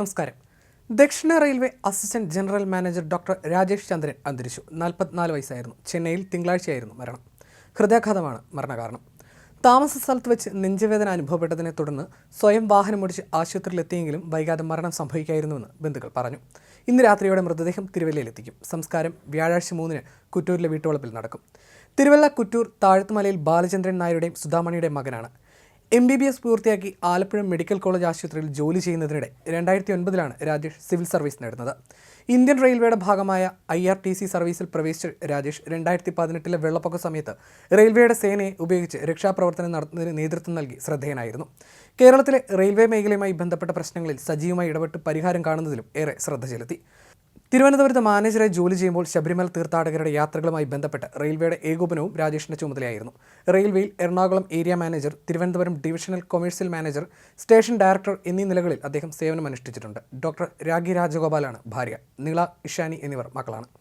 നമസ്കാരം. ദക്ഷിണ railway assistant general manager doctor Rajesh Chandran അന്തരിച്ചു. നാൽപ്പത്തിനാല് വയസ്സായിരുന്നു. ചെന്നൈയിൽ തിങ്കളാഴ്ചയായിരുന്നു മരണം. ഹൃദയാഘാതമാണ് മരണകാരണം. താമസ സ്ഥലത്ത് വെച്ച് നെഞ്ചുവേദന അനുഭവപ്പെട്ടതിനെ തുടർന്ന് സ്വയം വാഹനമോടിച്ച് ആശുപത്രിയിലെത്തിയെങ്കിലും വൈകാതെ മരണം സംഭവിക്കായിരുന്നുവെന്ന് ബന്ധുക്കൾ പറഞ്ഞു. ഇന്ന് രാത്രിയോടെ മൃതദേഹം തിരുവല്ലയിലെത്തിക്കും. സംസ്കാരം വ്യാഴാഴ്ച മൂന്നിന് കുറ്റൂരിലെ വീട്ടുവളപ്പിൽ നടക്കും. തിരുവല്ല കുറ്റൂർ താഴത്തുമലയിൽ ബാലചന്ദ്രൻ നായരുടെയും സുധാമണിയുടെയും മകനാണ്. എം ബി ബി എസ് പൂർത്തിയാക്കി ആലപ്പുഴ മെഡിക്കൽ കോളേജ് ആശുപത്രിയിൽ ജോലി ചെയ്യുന്നതിനിടെ രണ്ടായിരത്തി ഒൻപതിലാണ് രാജേഷ് സിവിൽ സർവീസ് നേടുന്നത്. ഇന്ത്യൻ റെയിൽവേയുടെ ഭാഗമായ ഐ ആർ ടി സി സർവീസിൽ പ്രവേശിച്ച രാജേഷ് രണ്ടായിരത്തി പതിനെട്ടിലെ വെള്ളപ്പൊക്ക സമയത്ത് റെയിൽവേയുടെ സേനയെ ഉപയോഗിച്ച് രക്ഷാപ്രവർത്തനം നടത്തുന്നതിന് നേതൃത്വം നൽകി ശ്രദ്ധേയനായിരുന്നു. കേരളത്തിലെ റെയിൽവേ മേഖലയുമായി ബന്ധപ്പെട്ട പ്രശ്നങ്ങളിൽ സജീവമായി ഇടപെട്ട് പരിഹാരം കാണുന്നതിലും ഏറെ ശ്രദ്ധ ചെലുത്തി. തിരുവനന്തപുരത്ത് മാനേജറായി ജോലി ചെയ്യുമ്പോൾ ശബരിമല തീർത്ഥാടകരുടെ യാത്രകളുമായി ബന്ധപ്പെട്ട് റെയിൽവേയുടെ ഏകോപനവും രാജേഷിന്റെ ചുമതലയായിരുന്നു. റെയിൽവേയിൽ Ernakulam area manager Thiruvananthapuram divisional commercial manager station director എന്നീ നിലകളിൽ അദ്ദേഹം സേവനം അനുഷ്ഠിച്ചിട്ടുണ്ട് ഡോക്ടർ രാഗി രാജഗോപാലാണ് ഭാര്യ. നീള ഇഷാനി എന്നിവർ മക്കളാണ്.